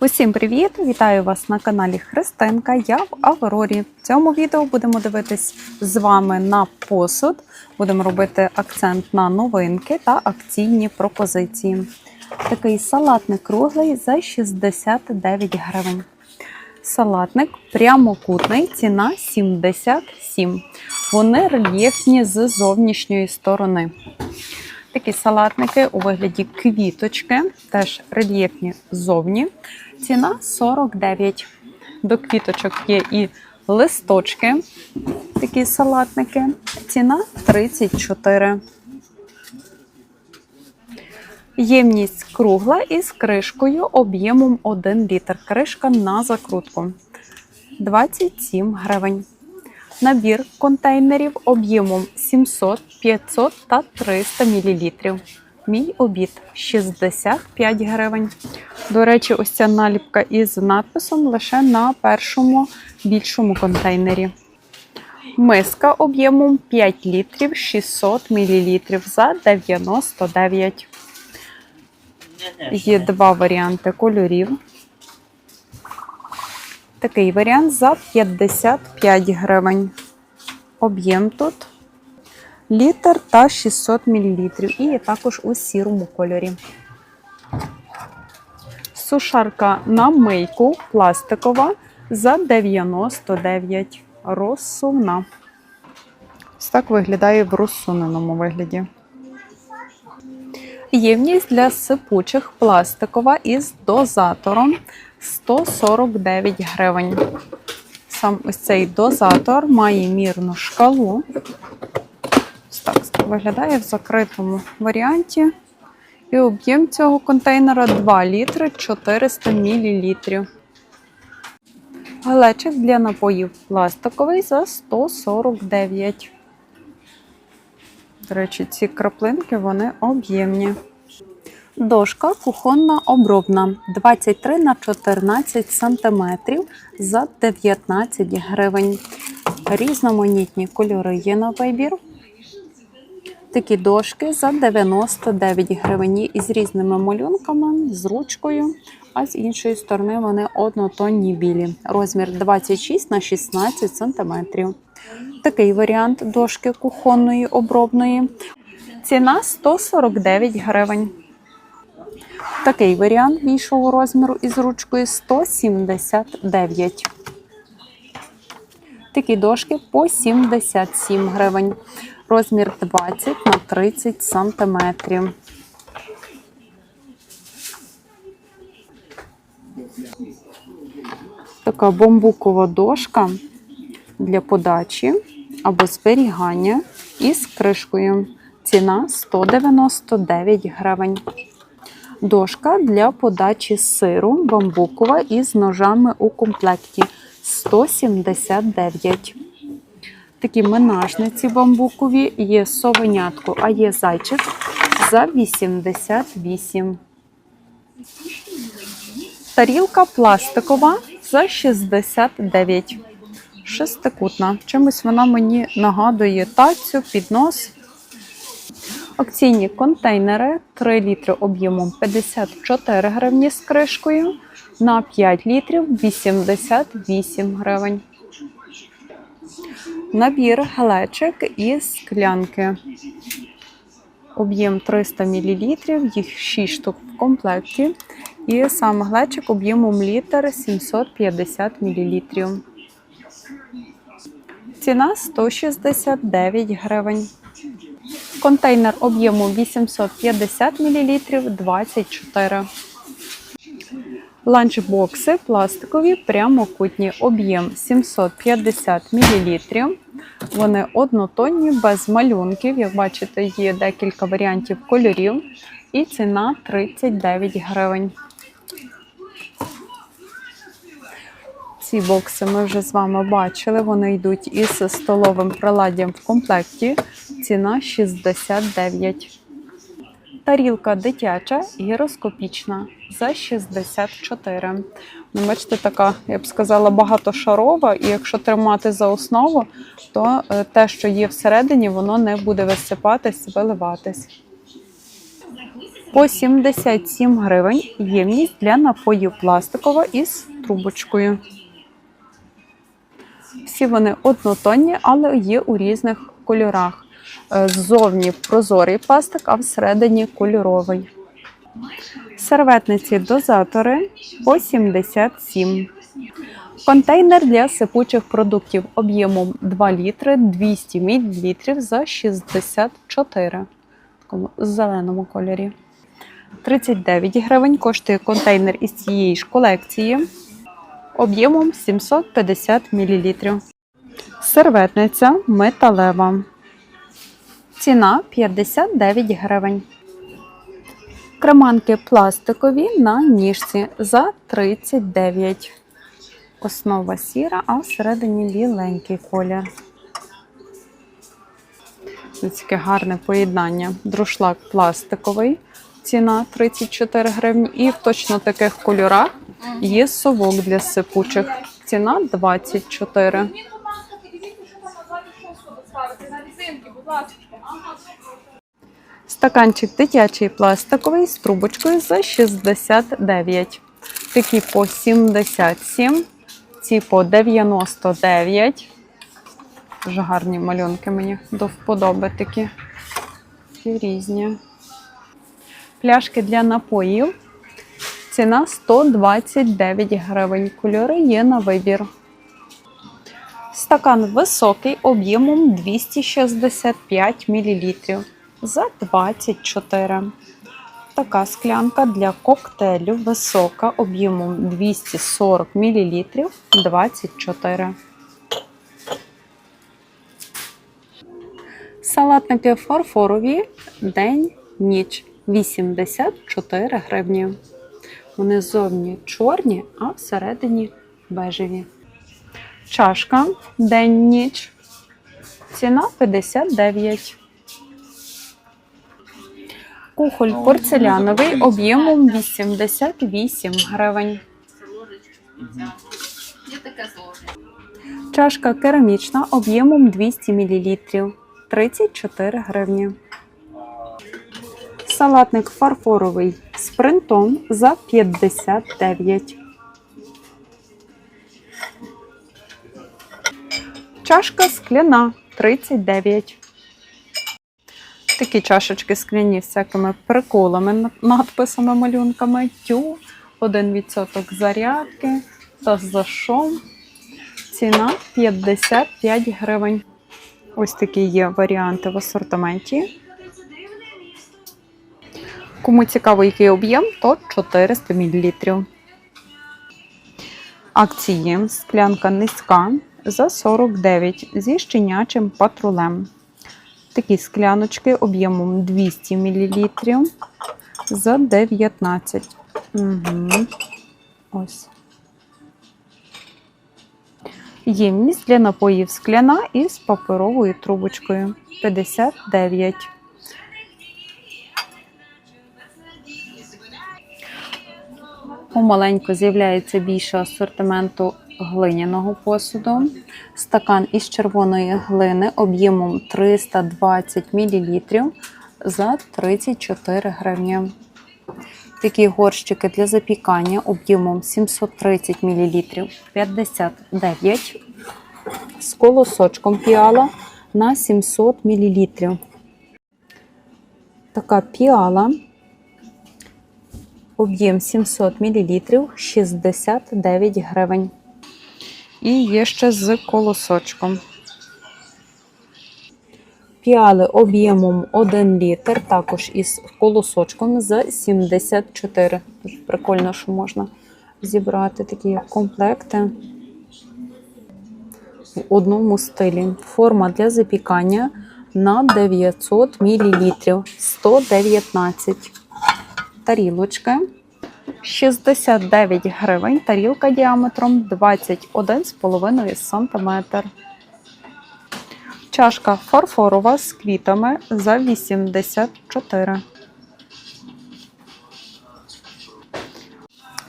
Усім привіт! Вітаю вас на каналі Христинка. Я в Аврорі. В цьому відео будемо дивитись з вами на посуд. Будемо робити акцент на новинки та акційні пропозиції. Такий салатник круглий за 69 гривень. Салатник прямокутний, ціна 77. Вони рельєфні з зовнішньої сторони. Такі салатники у вигляді квіточки, теж рельєфні ззовні. Ціна 49. До квіточок є і листочки, такі салатники. Ціна 34. Ємність кругла із кришкою об'ємом 1 літр. Кришка на закрутку. 27 гривень. Набір контейнерів об'ємом 700, 500 та 300 мл. Мій обід 65 гривень. До речі, ось ця наліпка із надписом лише на першому більшому контейнері. Миска об'ємом 5 літрів 600 мл за 99. Є два варіанти кольорів. Такий варіант за 55 гривень. Об'єм тут літр та 600 мл. І є також у сірому кольорі. Сушарка на мийку пластикова за 99 розсувна. Ось так виглядає в розсуненому вигляді. Ємність для сипучих пластикова із дозатором 149 гривень. Сам ось цей дозатор має мірну шкалу. Ось так виглядає в закритому варіанті. І об'єм цього контейнера 2 літри 400 мл. Глечик для напоїв пластиковий за 149. До речі, ці краплинки вони об'ємні. Дошка кухонна обробна 23 на 14 см за 19 гривень. Різноманітні кольори є на вибір. Такі дошки за 99 гривень із різними малюнками, з ручкою, а з іншої сторони вони однотонні білі. Розмір 26 на 16 см. Такий варіант дошки кухонної обробної. Ціна 149 гривень. Такий варіант більшого розміру із ручкою 179. Такі дошки по 77 гривень. Розмір 20 на 30 сантиметрів. Така бамбукова дошка для подачі або зберігання із кришкою. Ціна 199 гривень. Дошка для подачі сиру бамбукова із ножами у комплекті 179. Такі менажниці бамбукові є совенятко, а є зайчик за 88. Тарілка пластикова за 69. Шестикутна. Чимось вона мені нагадує тацю, піднос. Акційні контейнери 3 літри об'ємом 54 гривні з кришкою. На 5 літрів 88 гривень. Набір глечик із склянки. Об'єм 300 мл, їх 6 штук в комплекті. І сам глечик об'ємом літр 750 мл. Ціна 169 гривень. Контейнер об'ємом 850 мл 24. Ланчбокси пластикові прямокутні, об'єм 750 мл. Вони однотонні, без малюнків. Як бачите, є декілька варіантів кольорів. І ціна 39 гривень. Ці бокси ми вже з вами бачили. Вони йдуть із столовим приладдям в комплекті. Ціна 69. Тарілка дитяча гіроскопічна за 64. Ну, Бачите, така, я б сказала, багатошарова, і якщо тримати за основу, то е, те, що є всередині, воно не буде висипатись, виливатись. по 77 гривень. Ємність для напоїв пластикова із трубочкою. Всі вони однотонні, але є у різних кольорах. Е, Ззовні прозорий пластик, а всередині кольоровий. Серветниці дозатори по 77. Контейнер для сипучих продуктів об'ємом 2 літри 200 мл за 64 в такому зеленому кольорі. 39 гривень коштує контейнер із цієї ж колекції об'ємом 750 мл. Серветниця металева. Ціна 59 гривень. Креманки пластикові на ніжці за 39. Основа сіра, а всередині біленький колір. Ось Таке гарне поєднання. Друшлак пластиковий, ціна 34 гривні. І в точно таких кольорах є совок для сипучих. Ціна 24. Мені, будь ласка, підійдіть, що там на 26 доставити на резинки, будь ласка. Стаканчик дитячий пластиковий з трубочкою за 69. Такі по 77, ці по 99. Дуже гарні малюнки мені до вподоби такі. Такі різні. Пляшки для напоїв. Ціна 129 гривень. Кольори є на вибір. Стакан високий об'ємом 265 мл за 24. Така склянка для коктейлю висока об'ємом 240 мл 24. Салатники фарфорові день ніч 84 гривні. Вони зовні чорні, а всередині бежеві. Чашка день ніч. Ціна 59. Кухоль порцеляновий об'ємом 88 гривень. Є таке сложне. Чашка керамічна об'ємом 200 мл 34 гривні. Салатник фарфоровий принтом за 59. Чашка скляна 39. Такі чашечки скляні всякими приколами, надписами, малюнками. Тю, 1% зарядки та за шом. Ціна 55 гривень. Ось такі є варіанти в асортименті. Кому цікаво, який об'єм, то 400 мл. Акції склянка низька за 49 зі щенячим патрулем. Такі скляночки об'ємом 200 мл за 19. Угу. Ось. Ємність для напоїв скляна із паперовою трубочкою 59. Помаленьку з'являється більше асортименту глиняного посуду. Стакан із червоної глини об'ємом 320 мл за 34 гривні. Такі горщики для запікання об'ємом 730 мл 59 з колосочком піала на 700 мл. Така піала об'єм 700 мл 69 гривень. І є ще з колосочком. Піали об'ємом 1 літр, також із колосочком за 74. Дуже прикольно, що можна зібрати такі комплекти в одному стилі. Форма для запікання на 900 мл 119. Тарілочки 69 гривень. Тарілка діаметром 21,5 см. Чашка фарфорова з квітами за 84.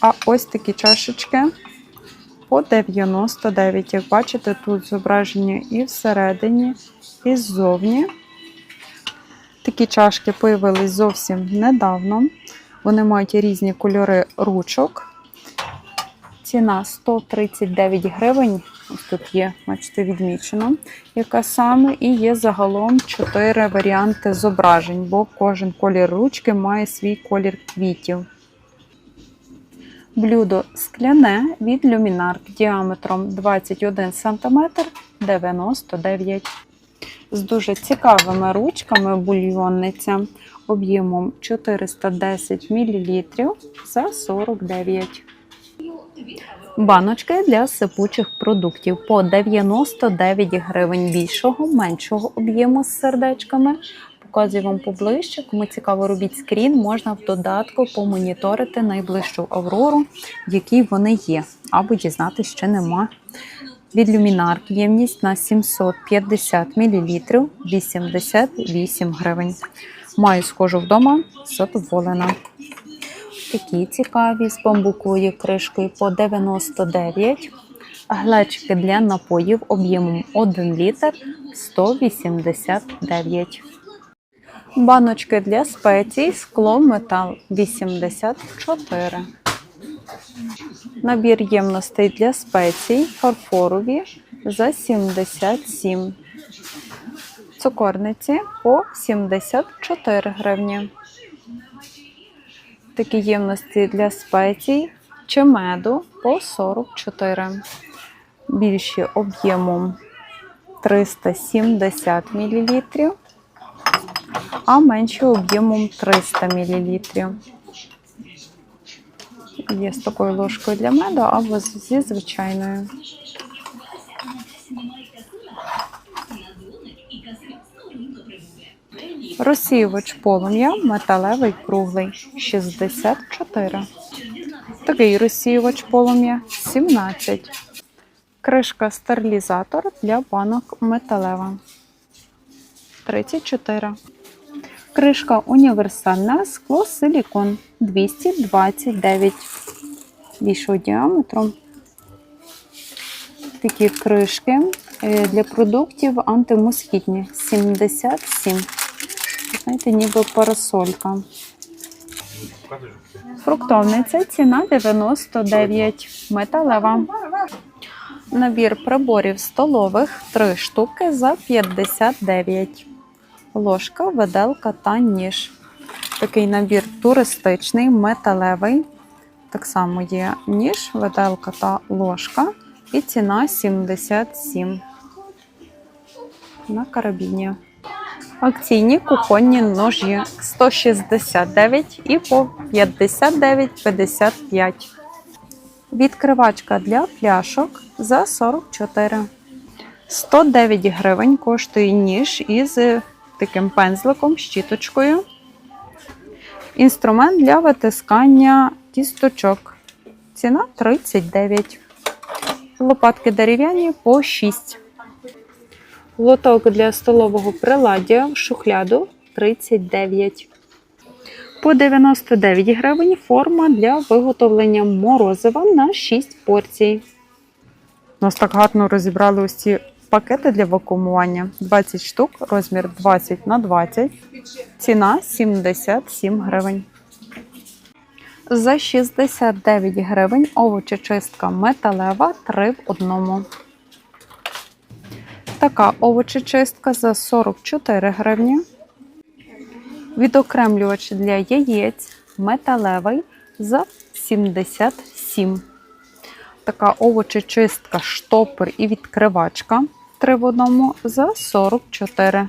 А ось такі чашечки по 99. Як бачите, тут зображення і всередині, і ззовні. Такі чашки появились зовсім недавно. Вони мають різні кольори ручок. Ціна 139 гривень. Ось тут є, бачите, відмічено, яка саме, і є загалом 4 варіанти зображень, бо кожен колір ручки має свій колір квітів. Блюдо скляне від люмінарк діаметром 21 см 99 з дуже цікавими ручками бульйонниця об'ємом 410 мл за 49 Баночки для сипучих продуктів по 99 гривень більшого, меншого об'єму з сердечками. Показую вам поближче. Кому цікаво, робіть скрін, можна в додатку помоніторити найближчу аврору, в якій вони є, або дізнатися, ще нема. Від люмінарк ємність на 750 мл 88 гривень. Маю схожу вдома, задоволена. Такі цікаві з бамбуковою кришкою по 99. Глечики для напоїв об'ємом 1 літр 189. Баночки для спецій, скло, метал 84. Набір ємностей для спецій фарфорові за 77. Цукорниці по 74 гривні. Такі ємності для спецій чи меду по 44. Більші об'ємом 370 мл, а менші об'ємом 300 мл. Є з такою ложкою для меду або зі звичайною. Розсіювач полум'я металевий круглий 64. Такий розсіювач полум'я 17. Кришка стерилізатор для банок металева 34. Кришка універсальна скло силікон 229 більшого діаметру. Такі кришки е, для продуктів антимоскітні 77. Знаєте, ніби парасолька. Фруктовниця ціна 99 металева. Набір приборів столових 3 штуки за 59. Ложка, виделка та ніж. Такий набір туристичний, металевий. Так само є ніж, виделка та ложка. І ціна 77 на карабіні. Акційні кухонні ножі 169 і по 59,55. Відкривачка для пляшок за 44. 109 гривень коштує ніж із таким пензликом, щіточкою. Інструмент для витискання тісточок. Ціна 39. Лопатки дерев'яні по 6. Лоток для столового приладдя шухляду 39. По 99 гривень форма для виготовлення морозива на 6 порцій. У нас так гарно розібрали ось ці пакети для вакуумування. 20 штук, розмір 20 на 20. Ціна 77 гривень. За 69 гривень овочечистка металева 3 в одному. Така овочечистка за 44 гривні. Відокремлювач для яєць металевий за 77. Така овочечистка, штопор і відкривачка 3 в одному за 44.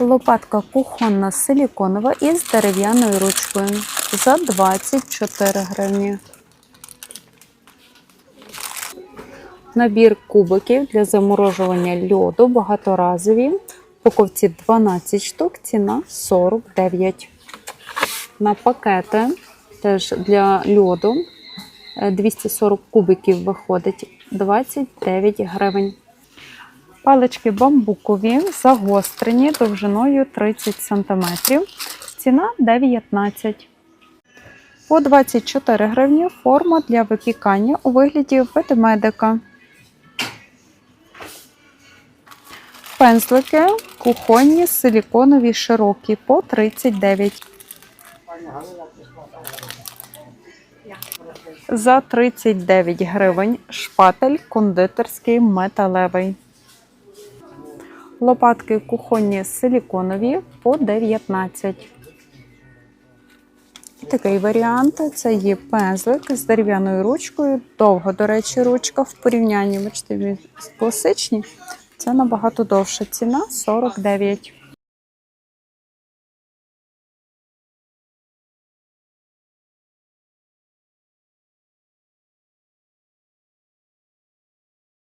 Лопатка кухонна силіконова із дерев'яною ручкою за 24 гривні. Набір кубиків для заморожування льоду багаторазові. В упаковці 12 штук, ціна 49. На пакети теж для льоду е, 240 кубиків виходить 29 гривень. Палички бамбукові, загострені довжиною 30 см. Ціна 19. По 24 гривні форма для випікання у вигляді ведмедика. Пензлики кухонні, силіконові, широкі по 39. За 39 гривень шпатель кондитерський металевий. Лопатки кухонні силіконові по 19. Такий варіант це є пензлик з дерев'яною ручкою. Довго, до речі, ручка в порівнянні, бачите, він класичні. Це набагато довша ціна 49.